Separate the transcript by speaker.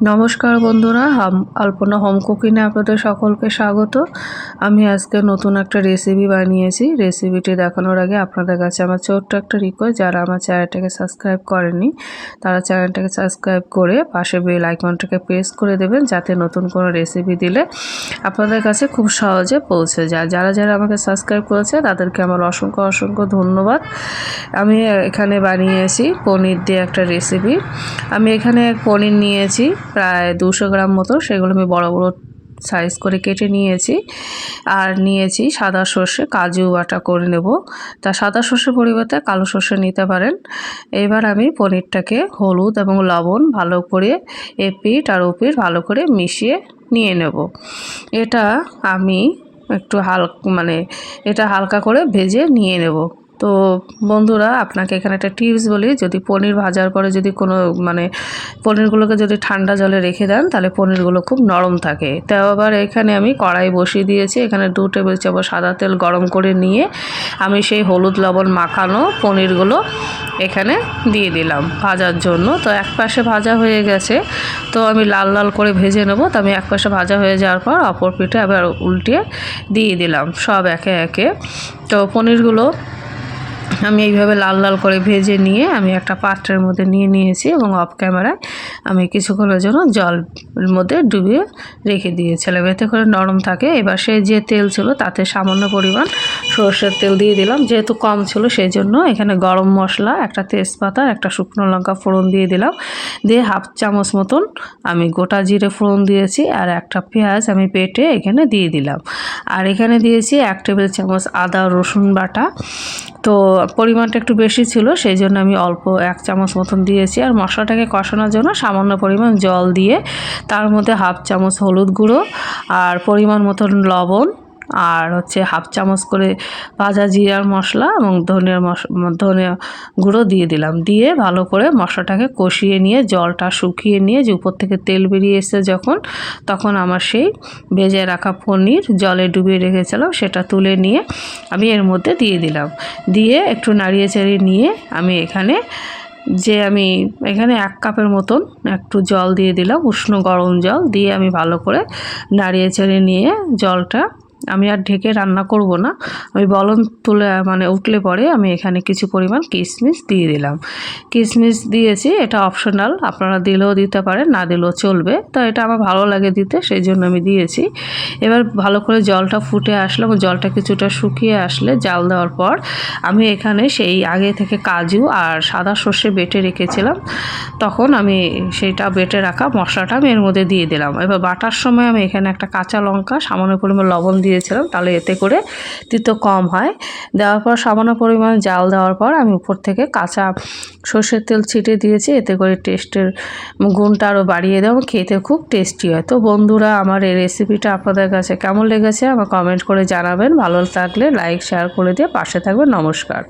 Speaker 1: নমস্কার বন্ধুরা আলপনা হোম কুকিংয়ে আপনাদের সকলকে স্বাগত। আমি আজকে নতুন একটা রেসিপি বানিয়েছি। রেসিপিটি দেখানোর আগে আপনাদের কাছে আমার ছোট্ট একটা রিকোয়েস্ট যারা আমার চ্যানেলটাকে সাবস্ক্রাইব করেনি তারা চ্যানেলটাকে সাবস্ক্রাইব করে পাশে বেল আইকনটাকে প্রেস করে দেবেন, যাতে নতুন কোনো রেসিপি দিলে আপনাদের কাছে খুব সহজে পৌঁছে যায়। যারা যারা আমাকে সাবস্ক্রাইব করেছে, তাদেরকে আমার অসংখ্য অসংখ্য ধন্যবাদ। আমি এখানে বানিয়েছি পনির দিয়ে একটা রেসিপি আমি এখানে পনির নিয়েছি। প্রায় দুশো গ্রাম মতো, সেগুলো আমি বড় বড় সাইজ করে কেটে নিয়েছি। আর নিয়েছি সাদা সর্ষে, কাজু বাটা করে নেব। তা সাদা সর্ষে পরিবর্তে কালো সর্ষে নিতে পারেন। এবার আমি পনিরটাকে হলুদ এবং লবণ ভালো করে এপিট আর ওপিট ভালো করে মিশিয়ে নিয়ে নেব। এটা আমি একটু হাল মানে এটা হালকা করে ভেজে নিয়ে নেব। তো বন্ধুরা, আপনাকে এখানে একটা টিপস বলি, যদি পনির ভাজার পরে যদি কোনো মানে পনিরগুলোকে যদি ঠান্ডা জলে রেখে দেন, তাহলে পনিরগুলো খুব নরম থাকে। তাও আবার এখানে আমি কড়াই বসিয়ে দিয়েছি, এখানে দু টেবিল চামচ সাদা তেল গরম করে নিয়ে আমি সেই হলুদ লবণ মাখানো পনিরগুলো এখানে দিয়ে দিলাম ভাজার জন্য। তো এক পাশে ভাজা হয়ে গেছে, তো আমি লাল লাল করে ভেজে নেব। তো আমি এক পাশে ভাজা হয়ে যাওয়ার পর অপর পিঠে আবার উল্টিয়ে দিয়ে দিলাম সব একে একে। তো পনিরগুলো আমি এইভাবে লাল লাল করে ভেজে নিয়ে আমি একটা পাত্রের মধ্যে নিয়ে নিয়েছি এবং অফ ক্যামেরায় আমি কিছুক্ষণের জন্য জলের মধ্যে ডুবিয়ে রেখে দিয়েছিলাম এতে করে নরম থাকে। এবার সে যে তেল ছিল তাতে সামান্য পরিমাণ সর্ষের তেল দিয়ে দিলাম। যেহেতু কম ছিল সেই জন্য এখানে গরম মশলা, একটা তেজপাতা, একটা শুকনো লঙ্কা ফোড়ন দিয়ে দিলাম। দিয়ে হাফ চামচ মতন আমি গোটা জিরে ফোড়ন দিয়েছি। আর একটা পেঁয়াজ আমি পেটে এখানে দিয়ে দিলাম। আর এখানে দিয়েছি এক টেবিল চামচ আদা রসুন বাটা। তো পরিমাণটা একটু বেশি ছিল সেই জন্য আমি অল্প এক চামচ মতন দিয়েছি। আর মশলাটাকে কষানোর জন্য সামান্য পরিমাণ জল দিয়ে তার মধ্যে হাফ চামচ হলুদ গুঁড়ো আর পরিমাণ মতন লবণ আর হচ্ছে হাফ চামচ করে ভাজা জিরার মশলা এবং ধনিয়ার মশ, ধনিয়া গুঁড়ো দিয়ে দিলাম। দিয়ে ভালো করে মশলাটাকে কষিয়ে নিয়ে, জলটা শুকিয়ে নিয়ে যে উপর থেকে তেল বেরিয়ে এসে যখন, তখন আমার সেই ভেজে রাখা পনির জলে ডুবিয়ে রেখেছিলাম, সেটা তুলে নিয়ে আমি এর মধ্যে দিয়ে দিলাম। দিয়ে একটু নাড়িয়ে চাড়িয়ে নিয়ে আমি এখানে যে আমি এখানে এক কাপের মতন একটু জল দিয়ে দিলাম, উষ্ণ গরম জল, দিয়ে আমি ভালো করে নাড়িয়ে চেড়ে নিয়ে জলটা আমি আর ঢেকে রান্না করব না। আমি বলন তুলে মানে উঠলে পরে আমি এখানে কিছু পরিমাণ কিশমিশ দিয়ে দিলাম। কিশমিশ দিয়েছি, এটা অপশনাল আপনারা দিলেও দিতে পারেন, না দিলেও চলবে। তো এটা আমার ভালো লাগে দিতে, সেই জন্য আমি দিয়েছি। এবার ভালো করে জলটা ফুটে আসলে এবং জলটা কিছুটা শুকিয়ে আসলে জাল দেওয়ার পর আমি এখানে সেই আগে থেকে কাজু আর সাদা সর্ষে বেটে রেখেছিলাম। তখন আমি সেইটা বেটে রাখা মশলাটা আমি এর মধ্যে দিয়ে দিলাম। এবার বাটার সময় আমি এখানে একটা কাঁচা লঙ্কা, সামান্য পরিমাণ লবণ দিয়েছিলাম, তাহলে এতে করে তিতো কম হয়। দেওয়ার পর সামান্য পরিমাণ জাল দেওয়ার পর আমি উপর থেকে কাঁচা সর্ষের তেল ছিটে দিয়েছি, এতে করে টেস্টের গুণটা আরও বাড়িয়ে দেওয়া খেতে খুব টেস্টি হয়। তো বন্ধুরা, আমার এই রেসিপিটা আপনাদের কাছে কেমন লেগেছে আমার কমেন্ট করে জানাবেন। ভালো থাকলে লাইক শেয়ার করে দিয়ে পাশে থাকবেন। নমস্কার।